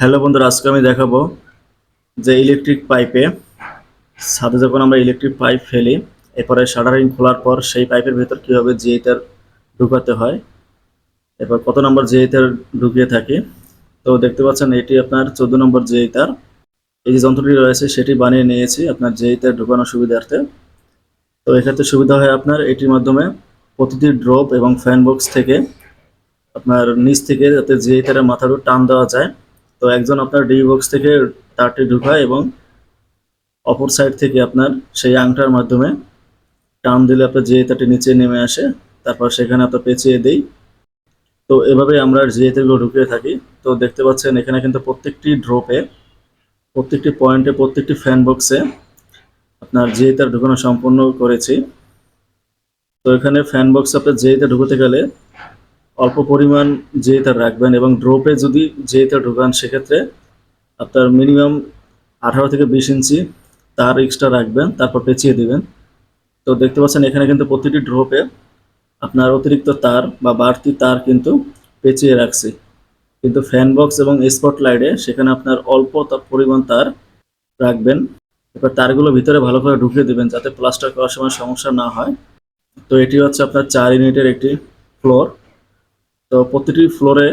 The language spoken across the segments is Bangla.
হ্যালো বন্ধুরা, আজকে আমি দেখাবো যে ইলেকট্রিক পাইপে ছাদে যখন আমরা ইলেকট্রিক পাইপ ফেলি, এরপরে শাটারিং খোলার পর সেই পাইপের ভেতর কীভাবে জিএইটার ঢুকাতে হয়, এরপর কত নম্বর জিএইটার ঢুকিয়ে থাকি। তো দেখতে পাচ্ছেন, এটি আপনার চোদ্দ নম্বর জিএইটার এই যে যন্ত্রটি রয়েছে, সেটি বানিয়ে নিয়েছি আপনার জিএইটার ঢুকানোর সুবিধার্থে। তো এক্ষেত্রে সুবিধা হয় আপনার, এটির মাধ্যমে প্রতিটি ড্রপ এবং ফ্যান বক্স থেকে আপনার নিচ থেকে যাতে জিএইটারের মাথার টান দেওয়া যায় তো একজন আপনার ডি বক্স থেকে তারটি ঢুকায় এবং অপর সাইড থেকে আপনার সেই আংটার মাধ্যমে টান দিলে আপনার যে তারটি নিচে নেমে আসে, তারপর সেখানে আপনার পেঁচিয়ে দেই। তো এভাবে আমরা জিএতেগুলো ঢুকিয়ে থাকি। তো দেখতে পাচ্ছেন, এখানে কিন্তু প্রত্যেকটি ড্রপে প্রত্যেকটি পয়েন্টে প্রত্যেকটি ফ্যান বক্সে আপনার জিএতার ঢুকানো সম্পূর্ণ করেছি। তো এখানে ফ্যান বক্স আপনার জিএতে ঢুকতে গেলে অল্প পরিমাণ যেটা রাখবেন এবং ড্রপে যদি যেটা ঢোকান, সেক্ষেত্রে আপনার মিনিমাম আঠারো থেকে বিশ ইঞ্চি তার এক্সট্রা রাখবেন, তারপর পেঁচিয়ে দেবেন। তো দেখতে পাচ্ছেন, এখানে কিন্তু প্রতিটি ড্রপে আপনার অতিরিক্ত তার বা বাড়তি তার কিন্তু পেঁচিয়ে রাখছি। কিন্তু ফ্যান বক্স এবং স্পট লাইটে সেখানে আপনার অল্প পরিমাণ তার রাখবেন। এবার তারগুলো ভিতরে ভালো করে ঢুকিয়ে দেবেন যাতে প্লাস্টার করার সময় সমস্যা না হয়। তো এটি হচ্ছে আপনার চার ইউনিটের একটি ফ্লোর তো প্রতিটি ফ্লোরে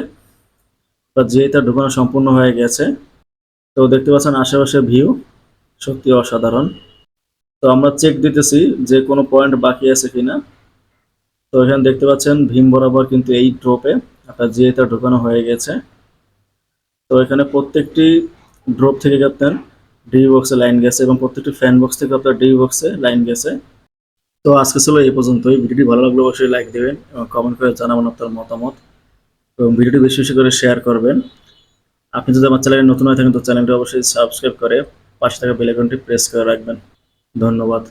বা যে তার ঢোকানো সম্পূর্ণ হয়ে গেছে। তো দেখতে পাচ্ছেন আশেপাশে ভিউ সত্যি অসাধারণ। তো আমরা চেক দিতেছি যে কোনো পয়েন্ট বাকি আছে কিনা। তো এখানে দেখতে পাচ্ছেন ভীম বরাবর কিন্তু এই ড্রপে আপনার যে তার ঢোকানো হয়ে গেছে। তো এখানে প্রত্যেকটি ড্রপ থেকে আপনার ডি বক্সে লাইন গেছে এবং প্রত্যেকটি ফ্যান বক্স থেকে আপনার ডি বক্সে লাইন গেছে। তো আজকে ছিল এই পর্যন্তই। ভিডিওটি ভালো লাগলে অবশ্যই লাইক দেবেন এবং কমেন্ট করে জানাবেন আপনার মতামত। এবং ভিডিওটি বেশি বেশি করে শেয়ার করবেন। আপনি যদি আমার চ্যানেলে নতুন হয়ে থাকেন, তো চ্যানেলটি অবশ্যই সাবস্ক্রাইব করে পাশে থাকা বেলাইকনটি প্রেস করে রাখবেন। ধন্যবাদ।